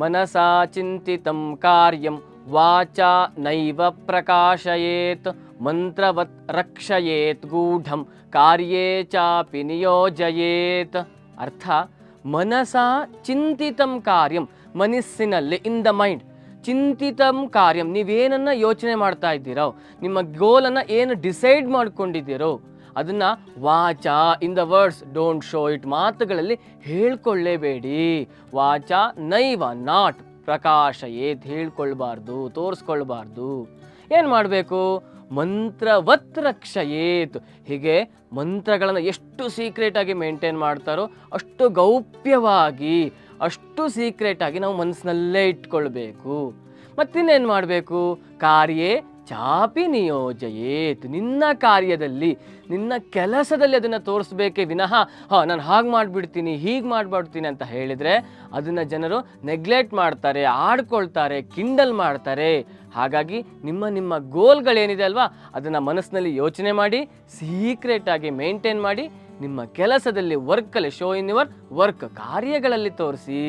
ಮನಸಾ ಚಿಂತಿತಂ ಕಾರ್ಯಂ, ವಾಚಾ ನೈವ ಪ್ರಕಾಶಯೇತ್, ಮಂತ್ರವತ್ ರಕ್ಷಯೇತ್ ಗೂಢಂ, ಕಾರ್ಯೇ ಚಾಪಿ ನಿಯೋಜಯೇತ್. ಅರ್ಥ? ಮನಸಾ ಚಿಂತಿತಂ ಕಾರ್ಯಂ ಮನಸ್ಸಿನಲ್ಲಿ ಇನ್ ದ ಮೈಂಡ್ ಚಿಂತಿತಂ ಕಾರ್ಯಂ, ನೀವೇನನ್ನು ಯೋಚನೆ ಮಾಡ್ತಾ ಇದ್ದೀರೋ, ನಿಮ್ಮ ಗೋಲನ್ನು ಏನು ಡಿಸೈಡ್ ಮಾಡ್ಕೊಂಡಿದ್ದೀರೋ ಅದನ್ನ watch in the words don't show it ಮಾತುಗಳಲ್ಲಿ ಹೇಳ್ಕೊಳ್ಳೇಬೇಡಿ. ವಾಚ ನೈವ ನಾಟ್ ಪ್ರಕಾಶ ಏತ್ ಹೇಳ್ಕೊಳ್ಬಾರ್ದು, ತೋರಿಸ್ಕೊಳ್ಬಾರ್ದು. ಏನು ಮಾಡಬೇಕು? ಮಂತ್ರವತ್ ರಕ್ಷಯೇತ್. ಹೀಗೆ ಮಂತ್ರಗಳನ್ನು ಎಷ್ಟು ಸೀಕ್ರೆಟಾಗಿ ಮೇಂಟೈನ್ ಮಾಡ್ತಾರೋ ಅಷ್ಟು ಗೌಪ್ಯವಾಗಿ, ಅಷ್ಟು ಸೀಕ್ರೆಟಾಗಿ ನಾವು ಮನಸ್ಸಿನಲ್ಲೇ ಇಟ್ಕೊಳ್ಬೇಕು. ಮತ್ತಿನ್ನೇನು ಮಾಡಬೇಕು? ಕಾರ್ಯೇ ಚಾಪಿ ನಿಯೋಜಯೇತ್. ನಿನ್ನ ಕಾರ್ಯದಲ್ಲಿ, ನಿನ್ನ ಕೆಲಸದಲ್ಲಿ ಅದನ್ನು ತೋರಿಸ್ಬೇಕೇ ವಿನಃ, ಹಾಂ, ನಾನು ಹಾಗೆ ಮಾಡಿಬಿಡ್ತೀನಿ, ಹೀಗೆ ಮಾಡಿಬಿಡ್ತೀನಿ ಅಂತ ಹೇಳಿದರೆ ಅದನ್ನು ಜನರು ನೆಗ್ಲೆಕ್ಟ್ ಮಾಡ್ತಾರೆ, ಆಡ್ಕೊಳ್ತಾರೆ, ಕಿಂಡಲ್ ಮಾಡ್ತಾರೆ. ಹಾಗಾಗಿ ನಿಮ್ಮ ನಿಮ್ಮ ಗೋಲ್ಗಳೇನಿದೆ ಅಲ್ವಾ, ಅದನ್ನು ಮನಸ್ಸಿನಲ್ಲಿ ಯೋಚನೆ ಮಾಡಿ ಸೀಕ್ರೆಟಾಗಿ ಮೇಂಟೈನ್ ಮಾಡಿ, ನಿಮ್ಮ ಕೆಲಸದಲ್ಲಿ ವರ್ಕಲ್ಲಿ, ಶೋ ಇನ್ ಯುವರ್ ವರ್ಕ್ ಕಾರ್ಯಗಳಲ್ಲಿ ತೋರಿಸಿ.